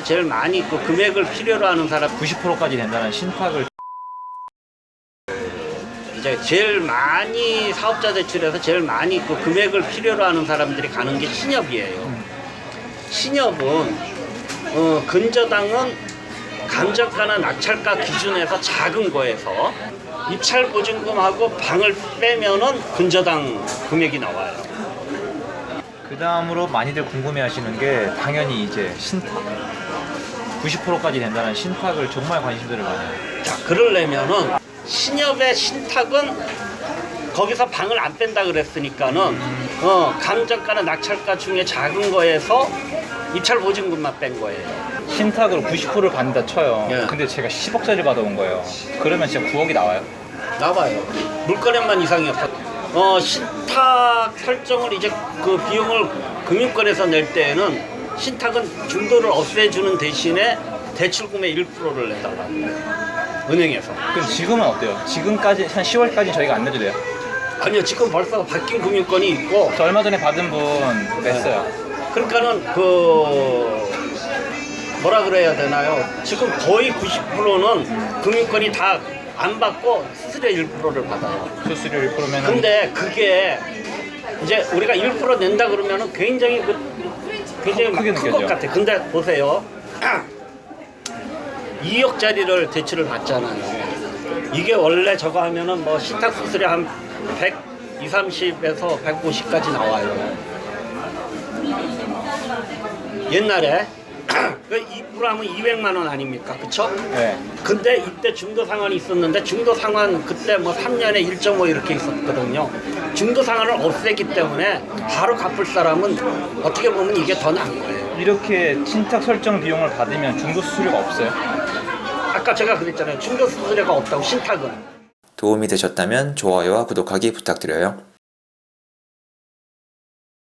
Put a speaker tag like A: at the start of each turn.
A: 제일 많이 그 금액을 필요로 하는 사람
B: 90%까지 된다는 신탁을
A: 이제 제일 많이 사업자 대출에서 제일 많이 그 금액을 필요로 하는 사람들이 가는 게 신협이에요. 신협은 어, 근저당은 감정가나 낙찰가 기준에서 작은 거에서 입찰 보증금하고 방을 빼면은 근저당 금액이 나와요.
B: 그 다음으로 많이들 궁금해하시는 게 당연히 이제 신탁 90%까지 된다는 신탁을 정말 관심들을 많이 해요.
A: 자, 그러려면은 신협의 신탁은 거기서 방을 안 뺀다 그랬으니까는 어, 감정가나 낙찰가 중에 작은 거에서 입찰 보증금만 뺀 거예요.
B: 신탁으로 90%를 받는다 쳐요.
A: 예.
B: 근데 제가 10억짜리 받아온 거예요. 그러면 진짜 9억이 나와요?
A: 나와요. 물건액만 이상이었어. 어, 신탁 설정을 이제 그 비용을 금융권에서 낼 때에는 신탁은 중도를 없애주는 대신에 대출금의 1%를 내달라고 해요. 은행에서.
B: 그럼 지금은 어때요? 지금까지 한 10월까지 저희가 안 내도 돼요?
A: 아니요, 지금 벌써 바뀐 금융권이 있고,
B: 저 얼마 전에 받은 분 냈어요.
A: 그러니까는 그, 뭐라 그래야 되나요? 지금 거의 90%는 금융권이 다 안 받고 수수료 1%를 받아요.
B: 수수료 1%면
A: 근데 그게 이제 우리가 1% 낸다 그러면은 굉장히 그 굉장히
B: 크게
A: 큰 것
B: 느껴져.
A: 같아. 근데 보세요. 2억짜리를 대출을 받잖아요. 이게 원래 저거 하면은 뭐 신탁 수수료 한 100, 2, 30에서 150까지 나와요. 옛날에 그2% 하면 200만 원 아닙니까? 그쵸?
B: 네.
A: 근데 이때 중도 상환이 있었는데 중도 상환 그때 뭐 3년에 1.5 이렇게 있었거든요. 중도 상환을 없애기 때문에 바로 갚을 사람은 어떻게 보면 이게 더 나은 거예요.
B: 이렇게 신탁 설정 비용을 받으면 중도 수수료가 없어요?
A: 아까 제가 그랬잖아요. 중도 수수료가 없다고 신탁은.
C: 도움이 되셨다면 좋아요와 구독하기 부탁드려요.